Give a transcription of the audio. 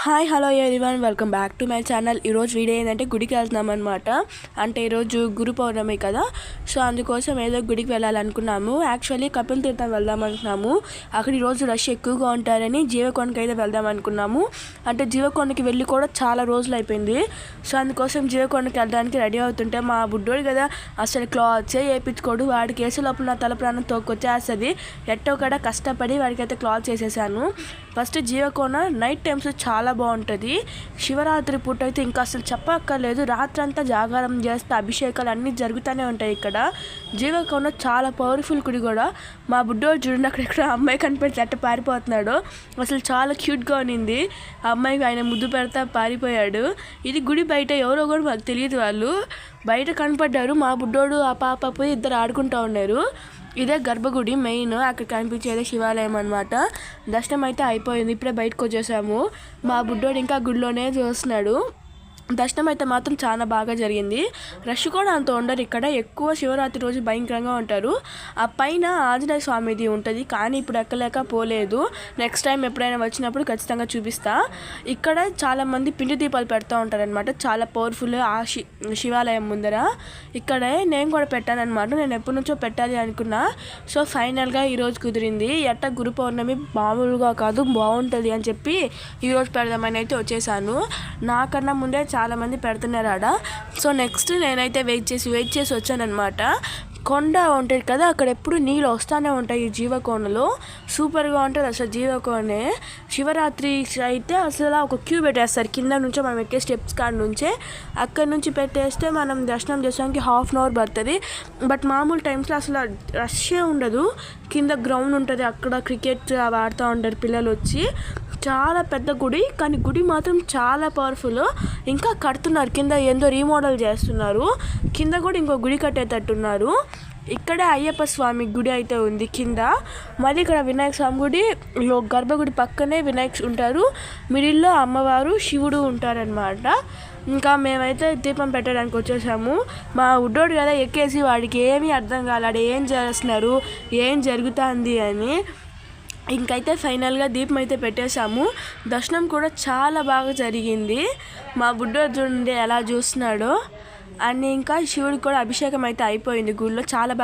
Hi hello everyone welcome back to my channel ఈరోజు video ఏంటంటే గుడికి వెళ్తున్నాం అనమాట అంటే ఈరోజు గురు పౌర్ణమి కదా. సో అందుకోసం ఏదో గుడికి వెళ్ళాలనుకున్నాము. యాక్చువల్లీ కపిల్ తీర్థం వెళ్దాం అనుకున్నాము. అక్కడ ఈరోజు రష్ ఎక్కువగా ఉంటారని జీవకొండకి అయితే వెళ్దాం అనుకున్నాము. అంటే జీవకొండకి వెళ్ళి కూడా చాలా రోజులు అయిపోయింది. సో అందుకోసం జీవకొండకి వెళ్ళడానికి రెడీ అవుతుంటే మా బుడ్డోడు కదా అసలు క్లాత్సే వేయించుకోడు. వాడికి వేసే లోపల నా తల ప్రాణం తోకొచ్చేస్తుంది. ఎట్టో కూడా కష్టపడి వాడికి అయితే క్లాత్ చేసేసాను. ఫస్ట్ జీవకోన నైట్ టైమ్స్ చాలా చాలా బాగుంటుంది. శివరాత్రి పూట అయితే ఇంకా అసలు చెప్పక్కర్లేదు. రాత్రి అంతా జాగారం చేస్తే అభిషేకాలు అన్నీ జరుగుతూనే ఉంటాయి ఇక్కడ. జీవకోన చాలా పవర్ఫుల్ గుడి కూడా. మా బుడ్డోడు చూడండి అక్కడ ఇక్కడ అమ్మాయి కనిపెడితే అట్ట పారిపోతున్నాడు. అసలు చాలా క్యూట్గా ఉన్నింది. ఆ అమ్మాయికి ఆయన ముద్దు పెడతా పారిపోయాడు. ఇది గుడి బయట ఎవరో కూడా మాకు తెలియదు వాళ్ళు. బయట కనపడ్డారు. మా బుడ్డోడు ఆ పాప పోయి ఇద్దరు ఆడుకుంటూ ఉన్నారు. ఇదే గర్భగుడి మెయిన్. అక్కడ కనిపించేదే శివాలయం అనమాట దర్శనం అయితే అయిపోయింది. ఇప్పుడే బయటకు వచ్చేసాము. మా బుడ్డోడు ఇంకా గుడిలోనే చూస్తున్నాడు. దర్శనం అయితే మాత్రం చాలా బాగా జరిగింది. రష్ కూడా అంత ఉండరు ఇక్కడ. ఎక్కువ శివరాత్రి రోజు భయంకరంగా ఉంటారు. ఆ పైన ఆంజనేయ స్వామిది ఉంటుంది. కానీ ఇప్పుడు ఎక్కలేక పోలేదు. నెక్స్ట్ టైం ఎప్పుడైనా వచ్చినప్పుడు ఖచ్చితంగా చూపిస్తా. ఇక్కడ చాలామంది పిండి దీపాలు పెడతా ఉంటారనమాట చాలా పవర్ఫుల్ ఆ శి శివాలయం ముందర. ఇక్కడే నేను కూడా పెట్టానమాట నేను ఎప్పటి నుంచో పెట్టాలి అనుకున్నా. సో ఫైనల్గా ఈరోజు కుదిరింది. ఎట్ట గురు పౌర్ణమి మామూలుగా కాదు బాగుంటుంది అని చెప్పి ఈరోజు పెడదామని అయితే వచ్చేసాను. నాకన్నా ముందే చాలామంది పెడుతున్నారు ఆడ సో నెక్స్ట్ నేనైతే వెయిట్ చేసి వెయిట్ చేసి వచ్చానమాట కొండ ఉంటుంది కదా అక్కడ ఎప్పుడు నీళ్ళు వస్తూనే ఉంటాయి ఈ జీవకోనలో సూపర్గా ఉంటుంది అసలు జీవకోనే శివరాత్రి అయితే అసలు ఒక క్యూ పెట్టేస్తారు. కింద నుంచే మనం ఎక్కే స్టెప్స్ కాడ నుంచే. అక్కడ నుంచి పెట్టేస్తే మనం దర్శనం చేసానికి హాఫ్ అన్ అవర్ పడుతుంది. బట్ మామూలు టైమ్స్లో అసలు రష్యే ఉండదు. కింద గ్రౌండ్ ఉంటుంది. అక్కడ క్రికెట్ ఆడుతూ ఉంటారు పిల్లలు వచ్చి. చాలా పెద్ద గుడి కానీ గుడి మాత్రం చాలా పవర్ఫుల్ ఇంకా కడుతున్నారు. కింద ఏందో రీమోడల్ చేస్తున్నారు. కింద కూడా ఇంకో గుడి కట్టేటట్టున్నారు. ఇక్కడే అయ్యప్ప స్వామి గుడి అయితే ఉంది కింద. మళ్ళీ ఇక్కడ వినాయక స్వామి గుడి గర్భగుడి పక్కనే వినాయక ఉంటారు. మిడిల్లో అమ్మవారు శివుడు ఉంటారనమాట ఇంకా మేమైతే దీపం పెట్టడానికి వచ్చేసాము. మా ఉడ్డోడు కదా ఎక్కేసి వాడికి ఏమీ అర్థం కాలేడు ఏం చేస్తున్నారు? ఏం జరుగుతుంది అని. ఇంకైతే ఫైనల్గా దీపం అయితే పెట్టేశాము. దర్శనం కూడా చాలా బాగా జరిగింది. మా బుడ్డోడు చూడండి ఎలా చూస్తున్నాడో. అండ్ ఇంకా శివుడికి కూడా అభిషేకం అయితే అయిపోయింది గుడిలో చాలా బాగా